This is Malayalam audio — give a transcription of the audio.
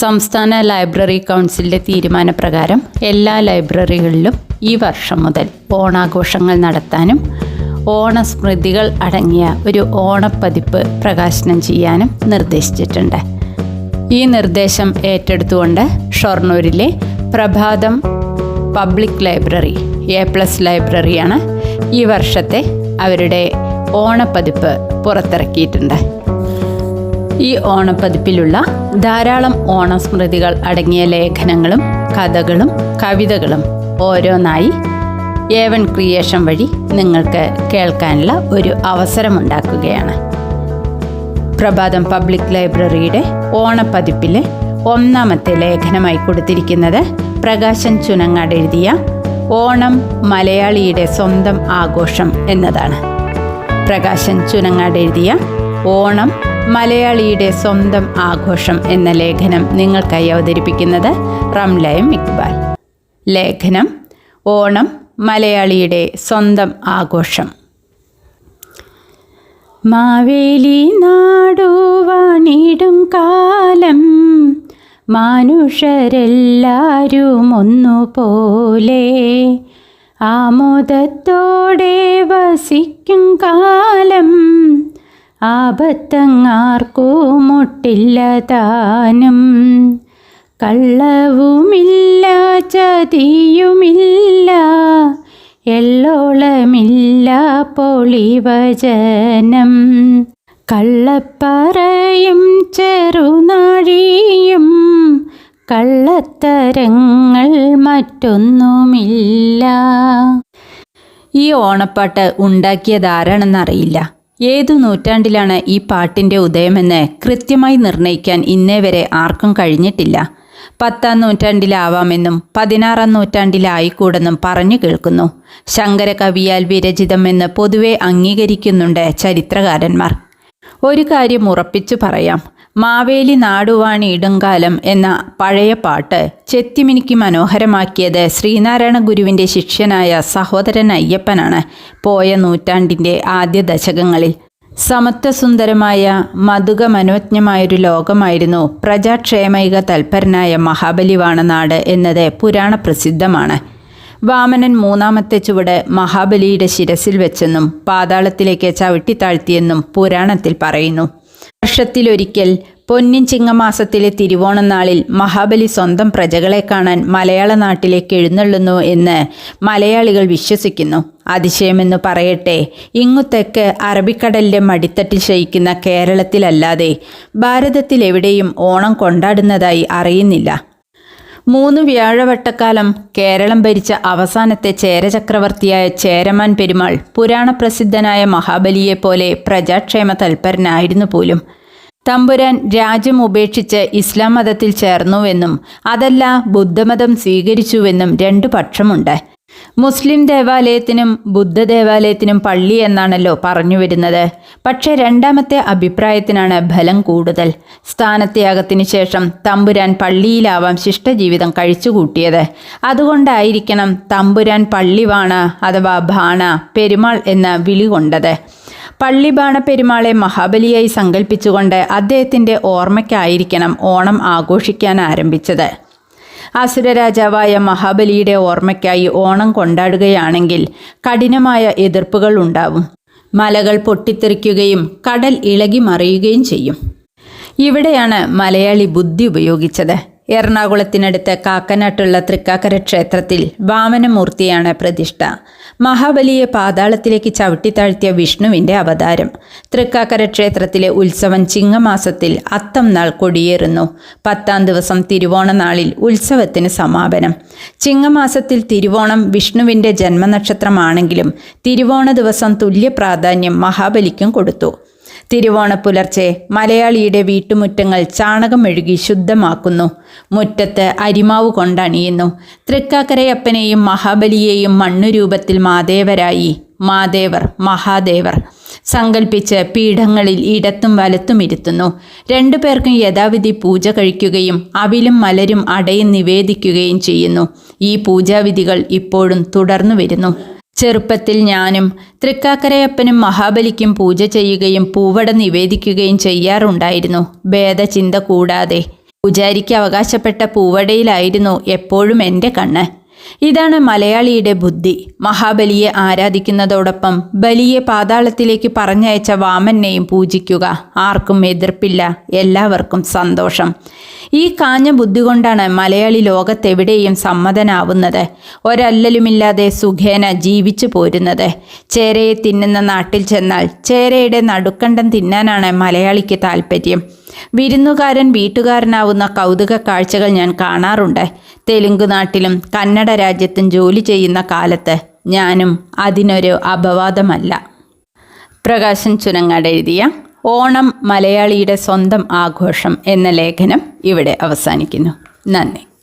സംസ്ഥാന ലൈബ്രറി കൗൺസിലിന്റെ തീരുമാനപ്രകാരം എല്ലാ ലൈബ്രറികളിലും ഈ വർഷം മുതൽ ഓണാഘോഷങ്ങൾ നടത്താനും ഓണസ്മൃതികൾ അടങ്ങിയ ഒരു ഓണപ്പതിപ്പ് പ്രകാശനം ചെയ്യാനും നിർദ്ദേശിച്ചിട്ടുണ്ട്. ഈ നിർദ്ദേശം ഏറ്റെടുത്തുകൊണ്ട് ഷൊർണൂരിലെ Prabhatham public library A plus ലൈബ്രറിയാണ് ഈ വർഷത്തെ അവരുടെ ഓണപ്പതിപ്പ് പുറത്തിറക്കിയിട്ടുണ്ട്. ഈ ഓണപ്പതിപ്പിലുള്ള ധാരാളം ഓണസ്മൃതികൾ അടങ്ങിയ ലേഖനങ്ങളും കഥകളും കവിതകളും ഓരോന്നായി ഏവൻ ക്രിയേഷൻ വഴി നിങ്ങൾക്ക് കേൾക്കാനുള്ള ഒരു അവസരമുണ്ടാക്കുകയാണ്. പ്രഭാതം പബ്ലിക് ലൈബ്രറിയുടെ ഓണപ്പതിപ്പിലെ ഒന്നാമത്തെ ലേഖനമായി കൊടുത്തിരിക്കുന്നത് പ്രകാശൻ ചുനങ്ങാട് എഴുതിയ ഓണം മലയാളിയുടെ സ്വന്തം ആഘോഷം എന്നതാണ്. പ്രകാശൻ ചുനങ്ങാട് എഴുതിയ ഓണം മലയാളിയുടെ സ്വന്തം ആഘോഷം എന്ന ലേഖനം നിങ്ങൾക്കായി അവതരിപ്പിക്കുന്നത് റംലയം ഇക്ബാൽ. ലേഖനം ഓണം മലയാളിയുടെ സ്വന്തം ആഘോഷം. മാവേലി നാടുവാണിടും കാലം മനുഷ്യരെല്ലാരും ഒന്നുപോലെ. ആമോദത്തോടെ വസിക്കും കാലം ആപത്തങ്ങാർക്കു മുട്ടില്ല താനും കള്ളവുമില്ല ചതിയുമില്ല എല്ലോളമില്ല പൊളിവചനം. കള്ളപ്പറയും ചെറുനാഴിയും കള്ളത്തരങ്ങൾ മറ്റൊന്നുമില്ല. ഈ ഓണപ്പാട്ട് ഉണ്ടാക്കിയതാരാണെന്നറിയില്ല. ഏതു നൂറ്റാണ്ടിലാണ് ഈ പാട്ടിന്റെ ഉദയമെന്ന് കൃത്യമായി നിർണയിക്കാൻ ഇന്നേ വരെ ആർക്കും കഴിഞ്ഞിട്ടില്ല. പത്താം നൂറ്റാണ്ടിലാവാമെന്നും പതിനാറാം നൂറ്റാണ്ടിലായിക്കൂടെന്നും പറഞ്ഞു കേൾക്കുന്നു. ശങ്കര കവിയാൽ വിരചിതം എന്ന് പൊതുവെ അംഗീകരിക്കുന്നുണ്ട് ചരിത്രകാരന്മാർ. ഒരു കാര്യം ഉറപ്പിച്ചു പറയാം. മാവേലി നാടുവാണി ഇടുങ്കാലം എന്ന പഴയ പാട്ട് ചെത്തിമിനിക്ക് മനോഹരമാക്കിയത് ശ്രീനാരായണ ഗുരുവിന്റെ ശിഷ്യനായ സഹോദരൻ അയ്യപ്പനാണ് പോയ നൂറ്റാണ്ടിന്റെ ആദ്യ ദശകങ്ങളിൽ. സമത്വസുന്ദരമായ മധുക മനോജ്ഞമായൊരു ലോകമായിരുന്നു പ്രജാക്ഷേമൈക തൽപരനായ മഹാബലിവാണനാട് എന്നത് പുരാണ പ്രസിദ്ധമാണ് വാമനൻ മൂന്നാമത്തെ ചുവട് മഹാബലിയുടെ ശിരസിൽ വെച്ചെന്നും പാതാളത്തിലേക്ക് ചവിട്ടിത്താഴ്ത്തിയെന്നും പുരാണത്തിൽ പറയുന്നു. വർഷത്തിലൊരിക്കൽ പൊന്നിൻ ചിങ്ങമാസത്തിലെ തിരുവോണം നാളിൽ മഹാബലി സ്വന്തം പ്രജകളെ കാണാൻ മലയാള നാട്ടിലേക്ക് എഴുന്നള്ളുന്നു എന്ന് മലയാളികൾ വിശ്വസിക്കുന്നു. അതിശയമെന്ന് പറയട്ടെ ഇങ്ങുത്തെക്ക് അറബിക്കടലിന്റെ മടിത്തട്ടിൽ ശയിക്കുന്ന കേരളത്തിലല്ലാതെ ഭാരതത്തിലെവിടെയും ഓണം കൊണ്ടാടുന്നതായി അറിയുന്നില്ല. മൂന്ന് വ്യാഴവട്ടക്കാലം കേരളം ഭരിച്ച അവസാനത്തെ ചേരചക്രവർത്തിയായ ചേരമാൻ പെരുമാൾ പുരാണപ്രസിദ്ധനായ മഹാബലിയെപ്പോലെ പ്രജാക്ഷേമ തൽപരനായിരുന്നു പോലും. തമ്പുരാൻ രാജ്യം ഉപേക്ഷിച്ച് ഇസ്ലാം മതത്തിൽ ചേർന്നുവെന്നും അതല്ല ബുദ്ധമതം സ്വീകരിച്ചുവെന്നും രണ്ടു പക്ഷമുണ്ട്. മുസ്ലിം ദേവാലയത്തിനും ബുദ്ധ ദേവാലയത്തിനും പള്ളി എന്നാണല്ലോ പറഞ്ഞു വരുന്നത്. പക്ഷേ രണ്ടാമത്തെ അഭിപ്രായത്തിനാണ് ഫലം കൂടുതൽ. സ്ഥാനത്യാഗത്തിന് ശേഷം തമ്പുരാൻ പള്ളിയിലാവാം ശിഷ്ടജീവിതം കഴിച്ചുകൂട്ടിയത്. അതുകൊണ്ടായിരിക്കണം തമ്പുരാൻ പള്ളിവാണ അഥവാ ഭാണ പെരുമാൾ എന്ന വിളി കൊണ്ടത്. പള്ളിബാണ പെരുമാളെ മഹാബലിയായി സങ്കല്പിച്ചുകൊണ്ട് അദ്ദേഹത്തിന്റെ ഓർമ്മയ്ക്കായിരിക്കണം ഓണം ആഘോഷിക്കാൻ ആരംഭിച്ചത്. അസുരരാജാവായ മഹാബലിയുടെ ഓർമ്മയ്ക്കായി ഓണം കൊണ്ടാടുകയാണെങ്കിൽ കഠിനമായ എതിർപ്പുകൾ ഉണ്ടാവും. മലകൾ പൊട്ടിത്തെറിക്കുകയും കടൽ ഇളകി മറിയുകയും ചെയ്യും. ഇവിടെയാണ് മലയാളി ബുദ്ധി ഉപയോഗിച്ചത്. എറണാകുളത്തിനടുത്ത് കാക്കനാട്ടുള്ള തൃക്കാക്കര ക്ഷേത്രത്തിൽ വാമനമൂർത്തിയാണ് പ്രതിഷ്ഠ. മഹാബലിയെ പാതാളത്തിലേക്ക് ചവിട്ടിത്താഴ്ത്തിയ വിഷ്ണുവിന്റെ അവതാരം. തൃക്കാക്കര ക്ഷേത്രത്തിലെ ഉത്സവം ചിങ്ങമാസത്തിൽ അത്തം നാൾ കൊടിയേറുന്നു. പത്താം ദിവസം തിരുവോണ നാളിൽ ഉത്സവത്തിന് സമാപനം. ചിങ്ങമാസത്തിൽ തിരുവോണം വിഷ്ണുവിന്റെ ജന്മനക്ഷത്രമാണെങ്കിലും തിരുവോണ ദിവസം തുല്യ പ്രാധാന്യം മഹാബലിക്കും കൊടുത്തു. തിരുവോണ പുലർച്ചെ മലയാളിയുടെ വീട്ടുമുറ്റങ്ങൾ ചാണകം മെഴുകി ശുദ്ധമാക്കുന്നു. മുറ്റത്ത് അരിമാവ് കൊണ്ടണിയുന്നു. തൃക്കാക്കരയപ്പനെയും മഹാബലിയെയും മണ്ണുരൂപത്തിൽ മാദേവരായി. മാദേവർ മഹാദേവർ. സങ്കൽപ്പിച്ച് പീഠങ്ങളിൽ ഇടത്തും വലത്തും ഇരുത്തുന്നു. രണ്ടു പേർക്കും യഥാവിധി പൂജ കഴിക്കുകയും അവിലും മലരും അടയും നിവേദിക്കുകയും ചെയ്യുന്നു. ഈ പൂജാവിധികൾ ഇപ്പോഴും തുടർന്നു വരുന്നു. ചെറുപ്പത്തിൽ ഞാനും തൃക്കാക്കരയപ്പനും മഹാബലിക്കും പൂജ ചെയ്യുകയും പൂവട നിവേദിക്കുകയും ചെയ്യാറുണ്ടായിരുന്നു. ഭേദചിന്ത കൂടാതെ പൂജാരിക്ക് അവകാശപ്പെട്ട പൂവടയിലായിരുന്നു എപ്പോഴും എന്റെ കണ്ണ്. ഇതാണ് മലയാളിയുടെ ബുദ്ധി. മഹാബലിയെ ആരാധിക്കുന്നതോടൊപ്പം ബലിയെ പാതാളത്തിലേക്ക് പറഞ്ഞയച്ച വാമനെയും പൂജിക്കുക. ആർക്കും എതിർപ്പില്ല എല്ലാവർക്കും സന്തോഷം. ഈ കാഞ്ഞ ബുദ്ധി കൊണ്ടാണ് മലയാളി ലോകത്തെവിടെയും സമ്മതനാവുന്നത്. ഒരല്ലലുമില്ലാതെ സുഖേന ജീവിച്ചു പോരുന്നത്. ചേരയെ തിന്നുന്ന നാട്ടിൽ ചെന്നാൽ ചേരയുടെ നടുക്കണ്ടം തിന്നാനാണ് മലയാളിക്ക് താല്പര്യം വിരുന്നുകാരൻ വീട്ടുകാരനാവുന്ന കൗതുക കാഴ്ചകൾ ഞാൻ കാണാറുണ്ട്. തെലുങ്ക് നാട്ടിലും കന്നഡ രാജ്യത്തും ജോലി ചെയ്യുന്ന കാലത്ത് ഞാനും അതിനൊരു അപവാദമല്ല. പ്രകാശൻ ചുനങ്ങാട് എഴുതിയ ഓണം മലയാളിയുടെ സ്വന്തം ആഘോഷം എന്ന ലേഖനം ഇവിടെ അവസാനിക്കുന്നു. നന്ദി.